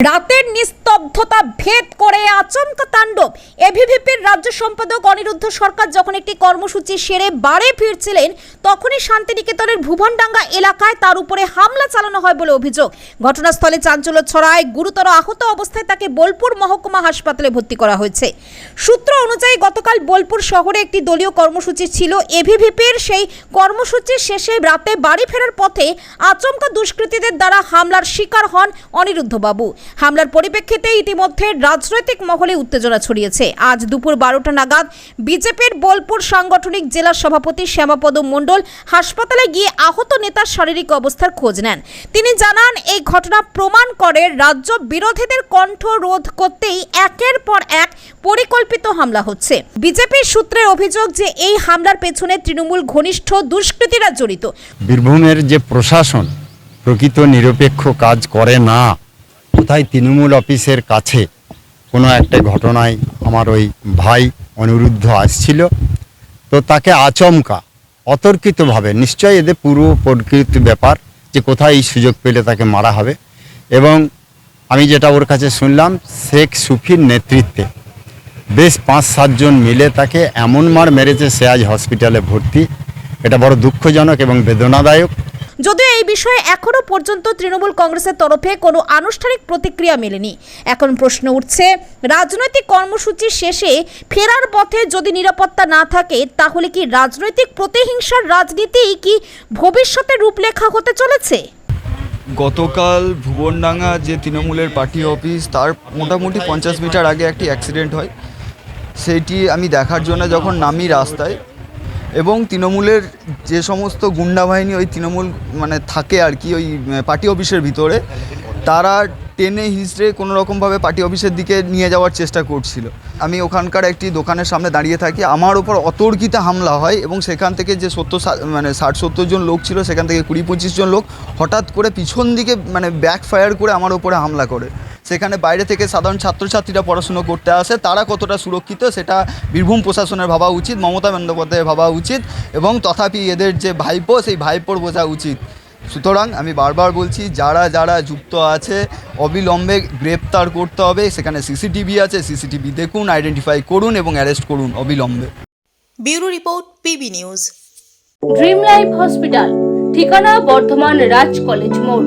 রাতের নিস্তব্ধতা ভেদ করে আচমকা তাণ্ডব। এভিভিপির রাজ্য সম্পাদক অনিরুদ্ধ সরকার যখন একটি কর্মসূচি সেরে বাড়ি ফিরছিলেন, তখনই শান্তিনিকেতনের ভুবনডাঙ্গা এলাকায় তার উপরে হামলা চালানো হয় বলে অভিযোগ। ঘটনাস্থলে চাঞ্চল্য ছড়ায় গুরুতর আহত অবস্থায় তাকে বোলপুর মহকুমা হাসপাতালে ভর্তি করা হয়েছে। সূত্র অনুযায়ী গতকাল বোলপুর শহরে একটি দলীয় কর্মসূচি ছিল। এভিভিপির সেই কর্মসূচি শেষে রাতে বাড়ি ফেরার পথে আচমকা দুষ্কৃতীদের দ্বারা হামলার শিকার হন অনিরুদ্ধবাবু। হামলার পরিপ্রেক্ষিতে ইতিমধ্যে রাজনৈতিক মহলে উত্তেজনা ছড়িয়েছে। আজ দুপুর বারোটা নাগাদ বিজেপির বোলপুর সাংগঠনিক জেলা সভাপতি শ্যামাপদ মণ্ডল হাসপাতালে গিয়ে আহত নেতার শারীরিক অবস্থার খোঁজ নেন। তিনি জানান, এই ঘটনা প্রমাণ করে রাজ্য বিরোধীদের কণ্ঠ রোধ করতেই একের পর এক পরিকল্পিত হামলা হচ্ছে। বিজেপির সূত্রের অভিযোগ যে এই হামলার পেছনে তৃণমূল ঘনিষ্ঠ দুষ্কৃতীরা জড়িত। বীরভূমের যে প্রশাসন প্রকৃত নিরপেক্ষ কাজ করে না কোথায় তৃণমূল অফিসের কাছে কোনো একটা ঘটনায় আমার ওই ভাই অনিরুদ্ধ আসছিল, তো তাকে আচমকা, অতর্কিতভাবে, নিশ্চয়ই এদের পূর্ব প্রকৃত ব্যাপার যে কোথায় এই সুযোগ পেলে তাকে মারা হবে। এবং আমি যেটা ওর কাছে শুনলাম, শেখ সুফির নেতৃত্বে বেশ পাঁচ সাতজন মিলে তাকে এমন মার মেরেছে সে আজ হসপিটালে ভর্তি। এটা বড় দুঃখজনক এবং বেদনাদায়ক। যদিও এই বিষয়ে এখনও পর্যন্ত তৃণমূল কংগ্রেসের তরফে কোনো আনুষ্ঠানিক প্রতিক্রিয়া মেলেনি। এখন প্রশ্ন উঠছে, রাজনৈতিক কর্মসূচি শেষে ফেরার পথে যদি নিরাপত্তা না থাকে, তাহলে কি রাজনৈতিক প্রতিহিংসার রাজনীতি কি ভবিষ্যতে রূপলেখা হতে চলেছে? গতকাল ভুবনডাঙ্গা যে তৃণমূলের পার্টি অফিস, তার মোটামুটি পঞ্চাশ মিটার আগে একটি অ্যাক্সিডেন্ট হয়। সেইটি আমি দেখার জন্য যখন নামি রাস্তায় এবং তৃণমূলের যে সমস্ত গুন্ডা বাহিনী ওই তৃণমূল মানে থাকে আর কি, ওই পার্টি অফিসের ভিতরে, তারা টেনে হিসড়ে কোনো রকমভাবে পার্টি অফিসের দিকে নিয়ে যাওয়ার চেষ্টা করছিল। আমি ওখানকার একটি দোকানের সামনে দাঁড়িয়ে থাকি, আমার ওপর অতর্কিত হামলা হয় এবং সেখান থেকে যে সত্তর মানে ষাট সত্তর জন লোক ছিল, সেখান থেকে কুড়ি পঁচিশ জন লোক হঠাৎ করে পিছন দিকে মানে ব্যাক ফায়ার করে আমার ওপরে হামলা করে। সেখানে বাইরে থেকে সাধারণ ছাত্রছাত্রীরা পড়াশুনো করতে আসে তারা কতটা সুরক্ষিত সেটা বীরভূম প্রশাসনের ভাবা উচিত মমতা বন্দ্যোপাধ্যায়ের ভাবা উচিত এবং তথাপি এদের যে ভাইপো সেই ভাইপোর বোঝা উচিত। সুতরাং আমি বারবার বলছি যারা যারা যুক্ত আছে অবিলম্বে গ্রেপ্তার করতে হবে। সেখানে সিসিটিভি আছে সিসিটিভি দেখুন আইডেন্টিফাই করুন এবং অ্যারেস্ট করুন অবিলম্বে। Bureau report PB news. Dream life hospital ঠিকানা বর্ধমান রাজ কলেজ মোড়।